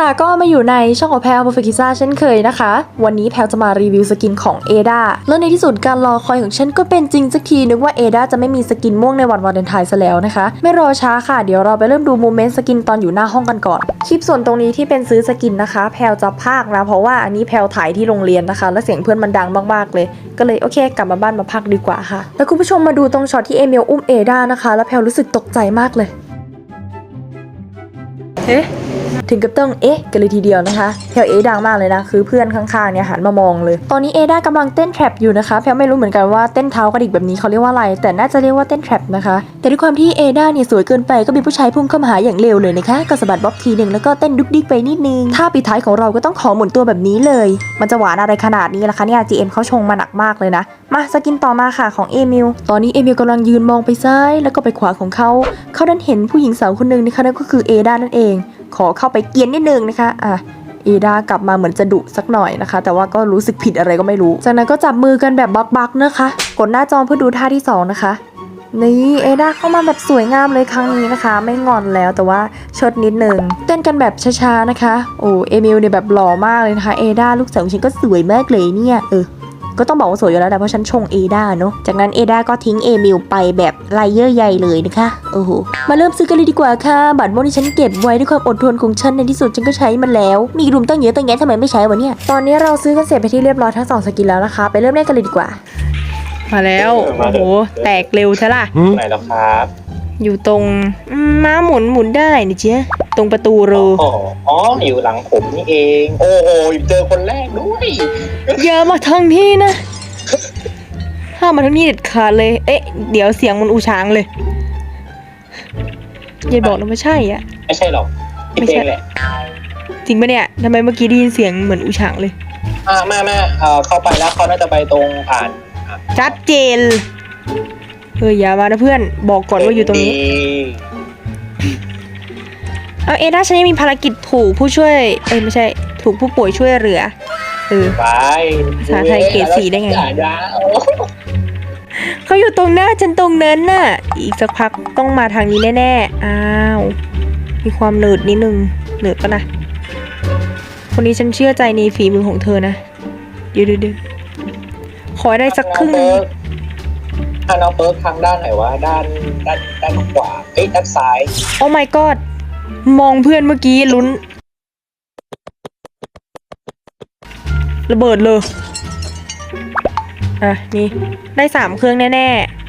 ค่ะก็มาอยู่ในช่องของแพลว Perfect Pizza เช่นเคยนะคะ วันนี้แพลวจะมารีวิวสกินของเอดาแล้วในที่สุดการรอคอยของฉันก็เป็นจริงสักที นึกว่าเอดาจะไม่มีสกินม่วงในวันวาเลนไทน์ซะแล้วนะคะ ไม่รอช้าค่ะ เดี๋ยวเราไปเริ่มดูโมเมนต์สกินตอนอยู่หน้าห้องกันก่อน คลิปส่วนตรงนี้ที่เป็นซื้อสกินนะคะ แพลวจะพากนะ เพราะว่าอันนี้แพลวถ่ายที่โรงเรียนนะคะ แล้วเสียงเพื่อนมันดังมากๆเลย ก็เลยโอเค กลับมาบ้านมาพักดีกว่าค่ะ แล้วคุณผู้ชมมาดูตรงช็อตที่เอมิลอุ้มเอดานะคะ แล้วแพลวรู้สึกตกใจมากเลยเอ๊ะ ถึงกับต้องเอ๊ะกันเลยทีเดียวนะคะแพลวเอ๊ดังมากเลยนะ คือเพื่อนข้างๆเนี่ยหันมามองเลย ตอนนี้เอด้ากำลังเต้นแทร็ปอยู่นะคะแพลวไม่รู้เหมือนกันว่าเต้นเท้ากระดิกแบบนี้เขาเรียกว่าอะไร แต่น่าจะเรียกว่าเต้นแทร็ปนะคะ แต่ด้วยความที่เอด้าเนี่ยสวยเกินไปก็มีผู้ชายพุ่งเข้ามาหาอย่างเร็วเลยนะคะก็สะบัดบ๊อบทีหนึ่งแล้วก็เต้นดุกดิกไปนิดนึงท่าปิดท้ายของเราก็ต้องขอหมุนตัวแบบนี้เลย มันจะหวานอะไรขนาดนี้ล่ะคะเนี่ย GM เขาชงมาหนักมากเลยนะมาสกินต่อมาค่ะของเอมิล ตอนนี้เอมิลกำลังยืนมองไปซ้ายแล้วก็ไปขวาของเขา เขาดันเห็นผู้หญิงสาวคนหนึ่งนะคะนั่นก็คือเอดานั่นเอง ขอเข้าไปเกียนนิดนึงนะคะอะเอดากลับมาเหมือนจะดุสักหน่อยนะคะ แต่ว่าก็รู้สึกผิดอะไรก็ไม่รู้ จากนั้นก็จับมือกันแบบบักๆนะคะ กดหน้าจอเพื่อดูท่าที่สองนะคะนี่เอดาเข้ามาแบบสวยงามเลยครั้งนี้นะคะ ไม่งอนแล้วแต่ว่าชดนิดนึงเต้นกันแบบช้าๆนะคะ โอ้เอมิลเนี่ยแบบหล่อมากเลยนะคะเอดาลูกสาวฉันก็สวยมากเลยเนี่ยเออ ก็ต้องบอกว่าสวยอยู่แล้วแต่เพราะฉันชงเอดาเนาะ จากนั้นเอดาก็ทิ้งเอมิลไปแบบไลเยอร์ใหญ่เลยนะคะโอ้โหมาเริ่มซื้อกันเลยดีกว่าค่ะบัตรโมที่ฉันเก็บไว้ด้วยความอดทนของฉันในที่สุดฉันก็ใช้มันแล้ว มีรุมตั้งเยอะตั้งแยะทำไมไม่ใช้วะเนี่ยตอนนี้เราซื้อกันเสร็จไปที่เรียบร้อยทั้งสองสกินแล้วนะคะ ไปเริ่มเล่นกันเลยดีกว่า มาแล้ว โอ้โห แตกเร็วใช่ล่ะ ไหนแล้วครับ อยู่ตรงอืมม้าหมุนหมุนได้นี่เจ๊ตรงประตูรู อ๋ออ๋ออยู่หลังผมนี่เอง โอ้โหเจอคนแรกด้วย อย่ามาทางที่นะถ้ามมาทางนี้เด็ดขาดเลย เอ๊ะ เดี๋ยวเสียงมันอูช้างเลย อย่าบอกนะไม่ใช่อะ ไม่ใช่หรอกพี่ไม่เพใช่ลงแหละจริงปะเนี่ยทำไมเมื่อกี้ได้ยินเสียงเหมือนอูช้างเลย อ่าแม่แม่เอ่อเข้าไปแล้วเขาน่าจะไปตรงผ่าน ชัดเจน เฮ้ยอย่ามานะเพื่อนบอกก่อนว่าอยู่ตรงนี้ดีเอาเอด้าฉันยังมีภารกิจถูกผู้ช่วย เอ้ยไม่ใช่ ถูกผู้ป่วยช่วยเหลือเออ ไปภาษาไทยเกรดสี่ได้ไงอย่าอย่าโอ้เขาอยู่ตรงหน้าฉันตรงนั้นน่ะ อีกสักพักต้องมาทางนี้แน่ๆ อ้าว มีความหนืดนิดนึงหนืดปะนะ คนนี้ฉันเชื่อใจในฝีมือของเธอนะ เดี๋ยวเดี๋ยวเดี๋ยวขอให้ได้สักครึ่งหนึง ถ้าน้องเปิร์กทางด้านไหนวะด้านด้านด้านขวาเอ้ยด้านซ้าย โอ้ my god มองเพื่อนเมื่อกี้ลุ้น ระเบิดเลย อะ นี่ ได้สามเครื่องแน่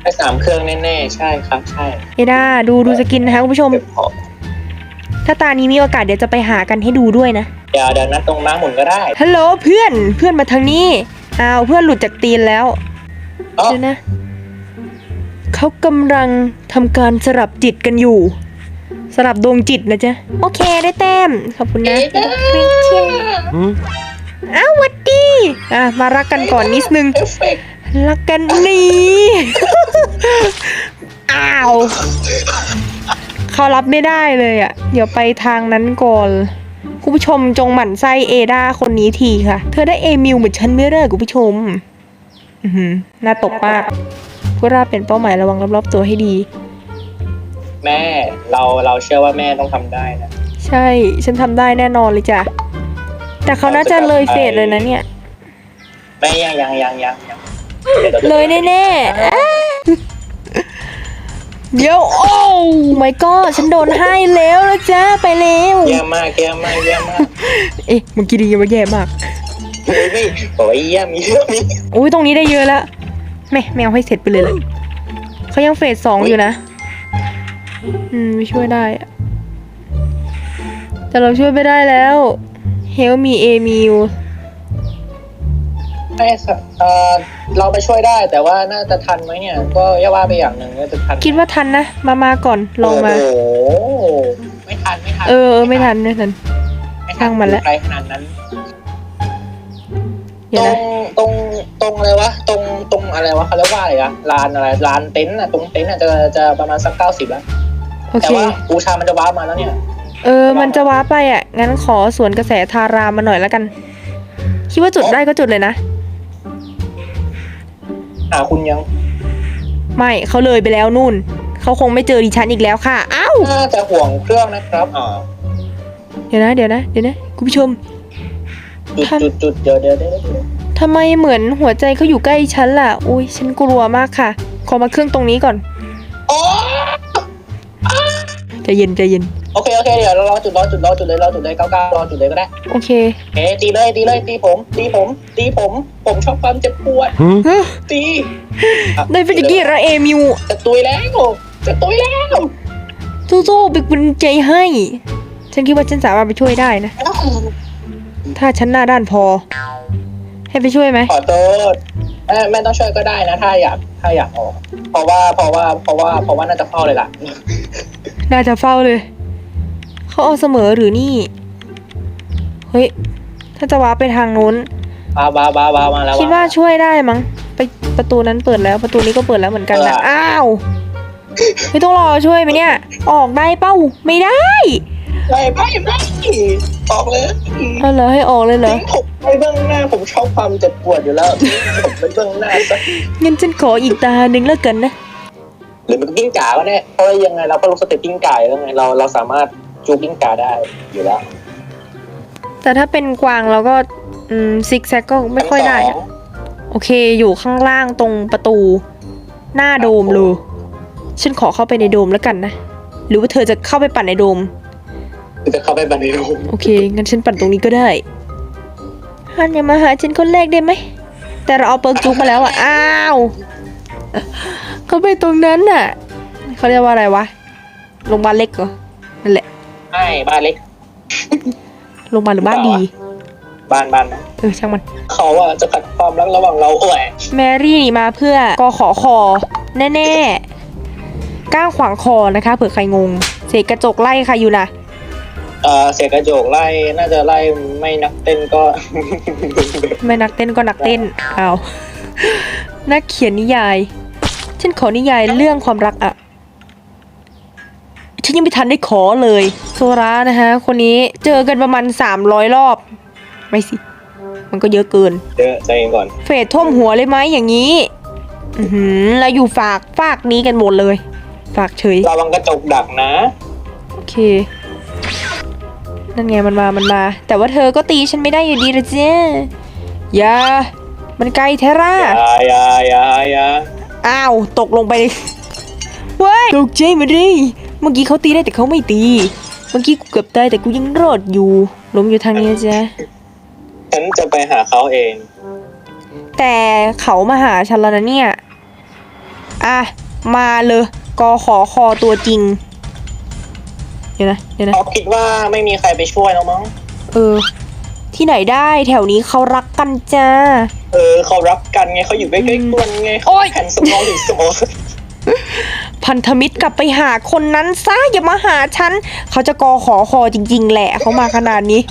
ได้สามเครื่องแน่ๆใช่ครับใช่ๆเอด้าดูดูสกินนะคะคุณผู้ชม เดี๋ยวขอถ้าตานี้มีโอกาสเดี๋ยวจะไปหากันให้ดูด้วยนะ เดี๋ยวเดี๋ยวนัดตรงม้าหมุนก็ได้ฮัลโหลเพื่อนเพื่อนมาทางนี้ อ้าวเพื่อนหลุดจากตีนแล้วอ๋อเดี๋ยวนะ เขากำลังทำการสลับจิตกันอยู่ สลับดวงจิตนะจ๊ะ โอเคได้แต้ม ขอบคุณนะเรียกเชียร์อ้าวหวัดดี อะ มารักกันก่อนนิดนึงเอฟเฟกต์รักกันนี่อ้าวเขารับไม่ได้เลยอะ่ะ เดี๋ยวไปทางนั้นก่อนคุณผู้ชมจงหมั่นไส้เอดาคนนี้ทีค่ะ เธอได้เอมิวเหมือนฉันไม่ได้คุณผู้ชมอือหือน่าตกมาก พวกเราเป็นเป้าหมายระวังรอบๆตัวให้ดี แม่เราเราเชื่อว่าแม่ต้องทำได้นะ ใช่ ฉันทำได้แน่นอนเลยจ้ะ แต่เขาน่าจะเลยเฟสเลยนะเนี่ย แม่ยังยังยังยังยังดี๋วราจะเลยแน่ๆอ้าเดี๋ยวโอ้ไม่ก็ฉันโดนให้แล้วนะจ๊ะไปแล้วเยี่ยมมากเยี่ยมมากเยี่ยมมากเอ๊ะเมื่อกี้ดียังไม่แย่มาก โอ้ยพี่โอ้ยเยี่ยมเยี่ยมเยี่ยม อุ้ยตรงนี้ได้เยอะแล้ว แม่แมวให้เสร็จไปเลยเลยเขายังเฟสสองอยู่นะ อืมไม่ช่วยได้อะแต่เราช่วยไม่ได้แล้วเฮลมีเอมิวแม่สเอ่อเราไปช่วยได้แต่ว่าน่าจะทันไหมเนี่ย ก็อย่าว่าไปอย่างหนึ่งว่าจะทันไหมคิดว่าทันนะ มามาก่อนลองมา โอ้โหไม่ทันไม่ทัน เออเออไม่ทันไม่ทันไทัช่างมันละไกลขนาดนั้น เดี๋ตยวรนะงตรงตรงอะไรวะตรงตรงอะไรวะเขาเรียกว่าอะไรอะลานอะไรลานเต็นท์อะตรงเต็นท์อะจะจะประมาณสักเก้าสิบแล้วโอแต่เค ว่าบูชามันจะว้าร์ปมาแล้วเนี่ย เออ มันจะว้าไปอะ งั้นขอสวนกระแสทารามาหน่อยแล้วกัน คิดว่าจุดได้ก็จุดเลยนะ หาคุณยังไม่เขาเลยไปแล้วนู่น เขาคงไม่เจอดิฉันอีกแล้วค่ะ อ้าว น่าจะห่วงเครื่องนะครับอ๋อเดี๋ยวนะ เดี๋ยวนะ เดี๋ยวนะ คุณผู้ชม จุดท่านจุดจุดเดี๋ยวเดี๋ยวเดี๋ยวเดี๋ยวทำไมเหมือนหัวใจเขาอยู่ใกล้ฉันล่ะ อุ้ยฉันกลัวมากค่ะ ขอมาเครื่องตรงนี้ก่อนโอ้ใจเย็นใจเย็น โอเคโอเคเดี๋ยวเรารอจุดรอจุดรอจุดเลยรอจุดเลยเก้าเก้ารอจุดเลยก็ได้ โอเคเอ๊ะตีเลยตีเลยตีผม ตีผม ตีผม ผมชอบความเจ็บปวดฮะตีอะได้เป็นอย่างนี้ระเอมิวจะตุยแล้วจะตุยแล้วสู้ๆเป็นกำลังใจให้ ฉันคิดว่าฉันสามารถไปช่วยได้นะ ถ้าฉันหน้าด้านพอ ให้ไปช่วยไหมขอโทษแม่แม่ต้องช่วยก็ได้นะ ถ้าอยากถ้าอยากออก เพราะว่าเพราะว่าเพราะว่าเพราะว่าน่าจะเข้าเลยล่ะ น่าจะเฝ้าเลย เขาเอาเสมอหรือนี่ เฮ้ย ถ้าจะว้าร์ปไปทางนู้น บาบาบาบามาแล้วคิดว่าช่วยได้มั้ง ไปประตูนั้นเปิดแล้ว ประตูนี้ก็เปิดแล้วเหมือนกันนะเอออ้าว ไม่ต้องรอช่วยไหมเนี่ย ออกได้เป้า ไม่ได้ ไม่ไม่ไม่ออกเลยเอาเหรอให้ออกเลยเหรอทิ้งผมไปเบื้องหน้าผมชอบความเจ็บปวดอยู่แล้วทิ้งผมไปเบื้องหน้าซะงั้นฉันขออีกตาหนึ่งแล้วกันนะหรือมันกิ้งก่าก็ได้เพราะว่ายังไงเราก็รู้สเต็ปกิ้งก่าอยู่แล้วไงเราเราสามารถจูกิ้งก่าได้อยู่แล้ว แต่ถ้าเป็นกวางเราก็อืมซิกแซกก็ไม่ค่อยได้อะโอเคอยู่ข้างล่างตรงประตู หน้าโดมเลยฉันขอเข้าไปในโดมแล้วกันนะ หรือว่าเธอจะเข้าไปปั่นในโดมคือ จะเข้าไปบันไดรูมโอเค งั้นฉันปั่นตรงนี้ก็ได้ฮันอย่ามาหาฉันคนแรกได้ไหม แต่เราเอาเปิร์กจุกมาแล้วอะ อ้าว เขาไปตรงนั้นน่ะ เขาเรียกว่าอะไรวะ โรงพยาบาลเล็กเหรอ นั่นแหละ ใช่บ้านเล็ก โรงพยาบาลหรือบ้านดี บ้านบ้านนะเออช่างมัน เขาอะจะขัดความรักระหว่างเราโอ้ยแมรี่นี่มาเพื่อกอขอคอแน่ๆก้างขวางคอนะคะ เผื่อใครงงเศษกระจกไล่ใครอยู่นะ เออเสียกระจกไล่น่าจะไล่ไม่นักเต้นก็ ไม่นักเต้นก็นักเต้นอ้าวนักเขียนนิยาย ฉันขอนิยายเรื่องความรักอะฉันยังไม่ทันได้ขอเลย โซรานะฮะ คนนี้เจอกันประมาณ 300 รอบ ไม่สิ มันก็เยอะเกิน เดี๋ยวใจเย็นก่อน เฟดท่วมหัวเลยไหมอย่างนี้ อือหือเราอยู่ฝากฝากนี้กันหมดเลย ฝากเฉย ระวังกระจกดักนะ โอเค นั่นไงมันมามันมา แต่ว่าเธอก็ตีฉันไม่ได้อยู่ดีละเจ้อย่ามันไกลเทราอย่าอย่าอย่าอย่าอ้าวตกลงไปเว้ยตกใจมาดิเมื่อกี้เขาตีได้แต่เขาไม่ตี เมื่อกี้กูเกือบตายแต่กูยังรอดอยู่ล้มอยู่ทางนี้นะจ๊ะฉันจะไปหาเขาเอง แต่เขามาหาฉันแล้วนะเนี่ย อะ มาเลยกอขอคอตัวจริง เดี๋ยวนะเดี๋ยวนะ เขาคิดว่าไม่มีใครไปช่วยแล้วมั้ง เออ ที่ไหนได้แถวนี้เขารักกันจ้า เออเขารักกันไงเขาอยู่ใกล้ๆกันไงโอ๊ย แผ่นสมองถึงสมองพันธมิตรกลับไปหาคนนั้นซะอย่ามาหาฉันเขาจะกอขอคอจริง ๆ แหละเขามาขนาดนี้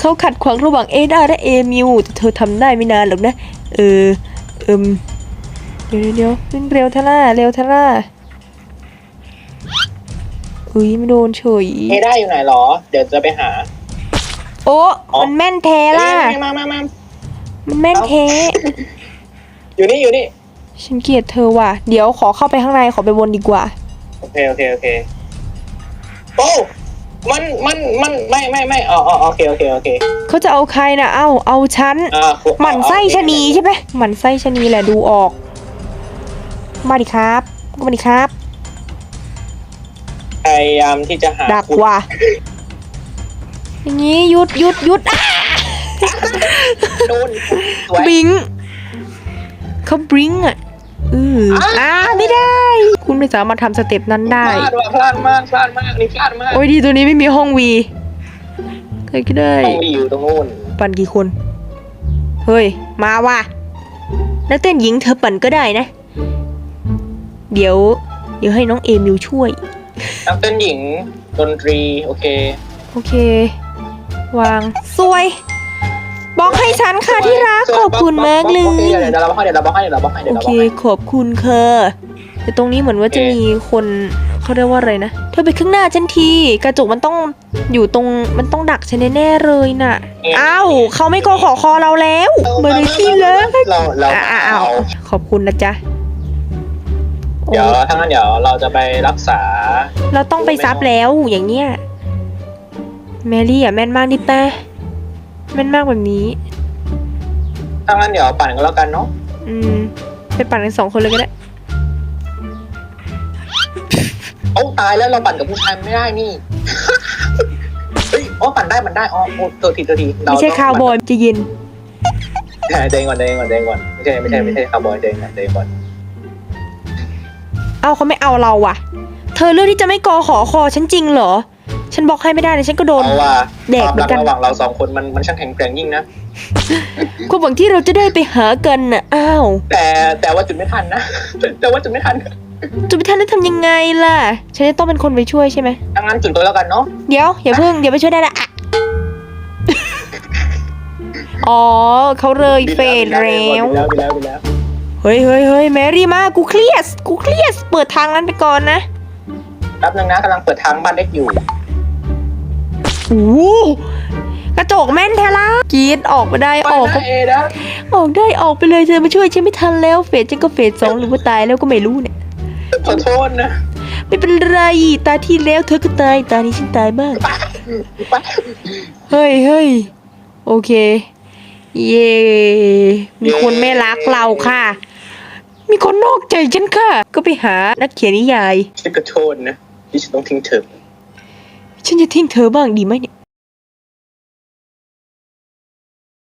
เขาขัดขวางระหว่างเอดาและเอมิวแต่เธอทำได้ไม่นานหรอกนะ เออ เอิมเดี๋ยวเดี๋ยวเดี๋ยวเร็วทะล่าเร็วทะล่า อุ้ยไม่โดนเฉยเอได้อยู่ไหนหรอ เดี๋ยวจะไปหา โอ้อ๋อมันแม่นแท้ล่ะมามามามันแม่นแท้อยู่นี่อยู่นี่ฉันเกลียดเธอว่ะ เดี๋ยวขอเข้าไปข้างในขอไปวนดีกว่า โอเคโอเคโอเคโอ้มันมันมันไม่ไม่ไม่อ๋ออ๋อโอเคโอเคโอเคเขาจะเอาใครนะเอ้าเอาฉันอ่าหมั่นไส้ชะนีใช่ไหมหมั่นไส้ชะนีแหละดูออก มาดิครับมาดิครับ พยายามที่จะหาดักคุณว่ะอย่างนี้หยุดหยุดหยุดอะโดนสวย บลิงเขาบลิงอะอืออ่าไม่ได้ คุณไม่สามารถทำสเต็ปนั้นได้พลาดว่ะพลาดมากพลาดมากนี่พลาดมากโอ้ยดีตัวนี้ไม่มีห้องวีใครก็ได้ ต้องมีอยู่ตรงนู้นปั่นกี่คน เฮ้ย มาว่ะ นักเต้นหญิงเธอปั่นก็ได้นะ เดี๋ยว เดี๋ยวให้น้องเอมิวช่วย นักเต้นหญิงดนตรี โอเค โอเค วางสวยบอกให้ฉันค่ะที่รักขอบคุณมากเลโอเคย เดี๋ยวเราบอกให้เดี๋ยวเราบอกให้เดี๋ยวเราบอกให้โอเดี๋ยวเราเคบอกให้ขอบคุณค่ะแต่ตรงนี้เหมือนว่าจะมีคนเขาเรียกว่าอะไรนะ เธอไปข้างหน้าฉันที กระจกมันต้องอยู่ตรงมันต้องดักฉันแน่ๆเลยน่ะอ้าวเขาไม่กอขอคอเราแล้วเบอร์ที่เลิกเราเราอะอะอ้าวขอบคุณนะจ๊ะโอ้ เดี๋ยวถ้างั้นเดี๋ยวเราจะไปรักษา เราต้องไปซับแล้วอย่างเนี้ยแมรี่อะแม่นมากดิแป้แม่นมากแบบนี้ถ้างั้นเดี๋ยวปั่นกันแล้วกันเนาะอืมไปปั่นกันสองคนเลยก็ได้โอ้ตายแล้วเราปั่นกับผู้ชายไม่ได้นี่เฮ้ยอ๋อปั่นได้มันได้อ๋อโอ้ตัวทีตัวทีเรไม่ใช่ต้องคาวบอยจะเย็นปั่นเดงก่อนเดงก่อนเดงก่อนไม่ใช่ไม่ใช่ไม่ใช่คาวบอยเดงก่อนเดงก่อนเอาเขาไม่เอาเราว่ะ เธอเลือกที่จะไม่กอขอคอฉันจริงเหรอ ฉันบอกให้ไม่ได้นะฉันก็โดนเพราะว่าแดคกวามเหมืรัอกนกันระหว่างเราสองคนมันมันช่างแข็งแกร่งยิ่งนะ ความหวังที่เราจะได้ไปหากันน่ะอ้าวแต่แต่ว่าจุดไม่ทันนะ แต่ว่าจุดไม่ทันจะไปทันได้ทำยังไงล่ะ ฉันจะต้องเป็นคนไปช่วยใช่ไหมถ้างั้นจุดตัวแล้วกันเนาะเดี๋ยวอย่าเพิ่งเดี๋ยวไปช่วยได้ละอะอ๋อเขาเลยเฟดแล้วดีแล้วดีแล้วดีแล้วเฮ้ยเฮ้ยเฮ้ยแมรี่มากูเครียดกูเครียดเปิดทางนั้นไปก่อนนะแป๊บนึงนะกำลังเปิดทางบ้านเล็กอยู่โอ้โหกระจกแม่นแท้ละกรีดออกมาได้ไปออกนะเอนะออกได้ออกไปเลยเธอมาช่วยฉันไม่ทันแล้วเฟสฉันก็เฟสสองหรือว่าตายแล้วก็ไม่รู้เนี่ยขอโทษนะ ไม่เป็นไรตาที่แล้วเธอก็ตายตานี้ฉันตายบ้างไปเฮ้ยเฮ้ยโอเค เย่มีคนไม่รักเราค่ะ มีคนนอกใจฉันค่ะ ก็ไปหานักเขียนนิยาย ฉันขอโทษนะ ที่ฉันต้องทิ้งเธอ ฉันจะทิ้งเธอบ้างดีไหมเนี่ย